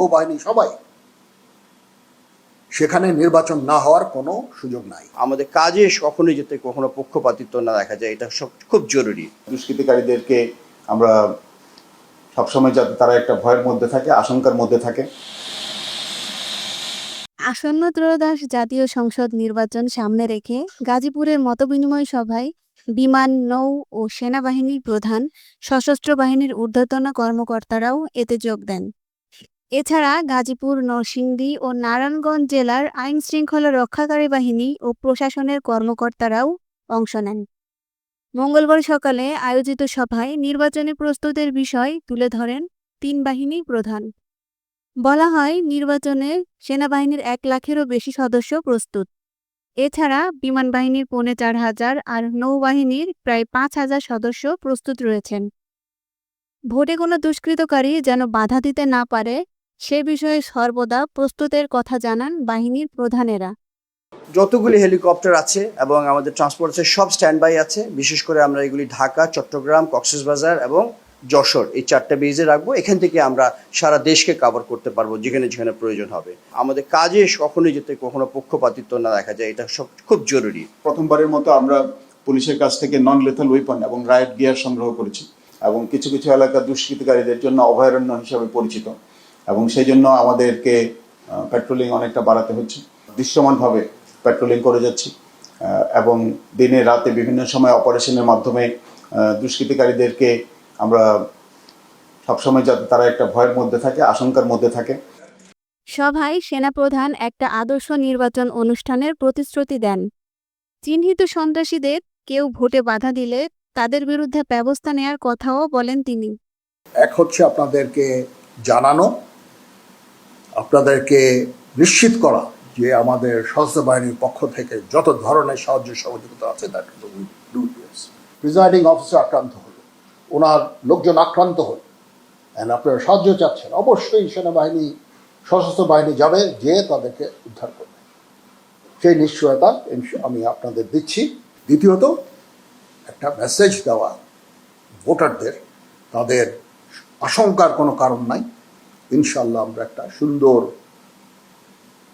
নৌবাহিনী সবাই। সেখানে নির্বাচন না হওয়ার কোনো সুযোগ নাই। আমাদের কাজে কখনোই যাতে কখনো পক্ষপাতিত্ব না দেখা যায় এটা সব খুব জরুরি। দুষ্কৃতিকারীদেরকে আমরা সবসময় যাতে তারা একটা ভয়ের মধ্যে থাকে আশঙ্কার মধ্যে থাকে। আসন্ন ত্রয়োদশ জাতীয় সংসদ নির্বাচন সামনে রেখে গাজীপুরের মতবিনিময় সভায় বিমান নৌ ও সেনাবাহিনীর প্রধান সশস্ত্র বাহিনীর ঊর্ধ্বতন কর্মকর্তারাও এতে যোগ দেন। এছাড়া গাজীপুর, নরসিংদী ও নারায়ণগঞ্জ জেলার আইন শৃঙ্খলা রক্ষাকারী বাহিনী ও প্রশাসনের কর্মকর্তারাও অংশ নেন। মঙ্গলবার সকালে আয়োজিত সভায় নির্বাচনী প্রস্তুতের বিষয় তুলে ধরেন তিন বাহিনী প্রধান। বলা হয়, নির্বাচনে সেনাবাহিনীর এক লাখেরও বেশি সদস্য প্রস্তুত। এছাড়া বিমান বাহিনীর পৌনে চার হাজার আর নৌবাহিনীর প্রায় পাঁচ হাজার সদস্য প্রস্তুত রয়েছেন। ভোটে কোনো দুষ্কৃতকারী যেন বাধা দিতে না পারে সে বিষয়ে সর্বদা প্রস্তুতের কথা জানান বাহিনীর প্রধানেরা। যতগুলি হেলিকপ্টার আছে এবং আমাদের ট্রান্সপোর্ট আছে সব স্ট্যান্ড বাই আছে বিশেষ করে আমরা এগুলি ঢাকা চট্টগ্রাম কক্সবাজার এবং যশোর এই চারটা বেজে রাখব। এখান থেকে আমরা সারা দেশকে কাভার করতে পারব যেখানে যেখানে প্রয়োজন হবে। আমাদের কাজে কখনোই যেতে কখনো পক্ষপাতিত্ব না দেখা যায় এটা সব খুব জরুরি। প্রথমবারের মতো আমরা পুলিশের কাছ থেকে নন লেথাল ওয়েপন এবং রাইট গিয়ার সংগ্রহ করেছি এবং কিছু কিছু এলাকা দুষ্কৃতিকারীদের জন্য অভয়ারণ্য হিসাবে পরিচিত। এবং সেই জন্য আমাদেরকে পেট্রোলিং অনেকটা বাড়াতে হচ্ছে। দৃশ্যমানভাবে পেট্রোলিং করে যাচ্ছি এবং দিনে রাতে বিভিন্ন সময় অপারেশনের মাধ্যমে দুষ্কৃতিকারীদেরকে আমরা সবসময় যাতে তারা একটা ভয়ের মধ্যে থাকে আশঙ্কার মধ্যে থাকে। সভায় সেনাপ্রধান একটা আদর্শ নির্বাচন অনুষ্ঠানের প্রতিশ্রুতি দেন। চিহ্নিত সন্ত্রাসীদের কেউ ভোটে বাধা দিলে তাদের বিরুদ্ধে ব্যবস্থা নেয়ার কথাও বলেন তিনি। এক হচ্ছে আপনাদেরকে জানানো আপনাদেরকে নিশ্চিত করা যে আমাদের সশস্ত্র বাহিনীর পক্ষ থেকে যত ধরনের সাহায্য সহযোগিতা আছে দ্যাট প্রিজাইডিং অফিসার আক্রান্ত হলো, ওনার লোকজন আক্রান্ত হলো। অ্যান্ড আপনারা সাহায্য চাচ্ছেন, অবশ্যই সেনাবাহিনী, সশস্ত্র বাহিনী যাবে, যে তাদেরকে উদ্ধার করবে। সেই নিশ্চয়তা আমি আপনাদের দিচ্ছি। দ্বিতীয়ত, একটা মেসেজ দেওয়া ভোটারদের, তাদের আশঙ্কার কোনো কারণ নাই। ইনশাল্লাহ আমরা একটা সুন্দর,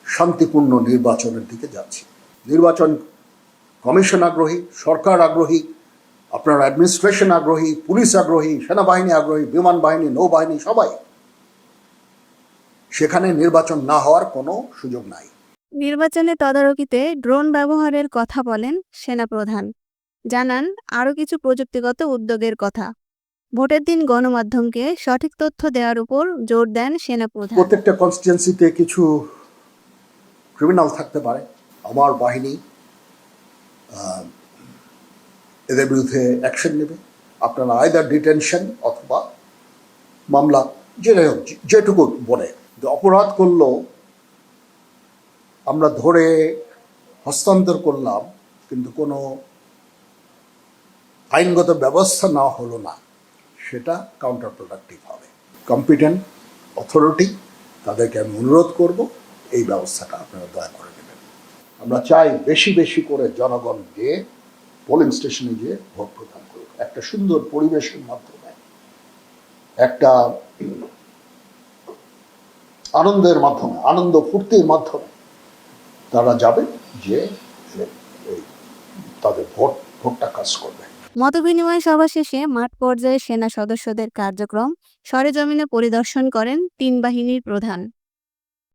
শান্তিপূর্ণ নির্বাচনের দিকে যাচ্ছি। নির্বাচন কমিশন আগ্রহী, সরকার আগ্রহী, আপনার অ্যাডমিনিস্ট্রেশন আগ্রহী, পুলিশ আগ্রহী, সেনাবাহিনী আগ্রহী, বিমান বাহিনী, নৌবাহিনী, সবাই। সেখানে নির্বাচন না হওয়ার কোনো সুযোগ নাই। নির্বাচনে তদারকিতে ড্রোন ব্যবহারের কথা বলেন সেনাপ্রধান। জানান, আরও কিছু প্রযুক্তিগত উদ্যোগের কথা। ভোটের দিন গণমাধ্যমকে সঠিক তথ্য দেওয়ার উপর জোর দেন সেনাপ্রধান। প্রত্যেকটা কনস্টিটুয়েন্সিতে কিছু ক্রিমিনাল থাকতে পারে। আমার বাহিনী এদের বিরুদ্ধে অ্যাকশন নেবে। আপনারা আয়দার ডিটেনশন অথবা মামলা যে- যেটুকু বলে। অপরাধ করল আমরা ধরে হস্তান্তর করলাম, কিন্তু কোনো আইনগত ব্যবস্থা না হলো না। সেটা কাউন্টার প্রোডাক্টিভ হবে। কম্পিটেন্ট অথরিটি তাদেরকে আমি অনুরোধ করব এই ব্যবস্থাটা আপনারা দয়া করে নেবেন। আমরা চাই বেশি বেশি করে জনগণ গিয়ে পোলিং স্টেশনে গিয়ে ভোট প্রদান করুক। একটা সুন্দর পরিবেশের মাধ্যমে। একটা আনন্দের মাধ্যমে, আনন্দ ফুর্তির মাধ্যমে তারা যাবে যে তাদের ভোট, ভোটটা কাজ করবে। মতবিনিময় সভা শেষে মাঠ পর্যায়ে সেনা সদস্যদের কার্যক্রম সরেজমিনে পরিদর্শন করেন তিন বাহিনীর প্রধান।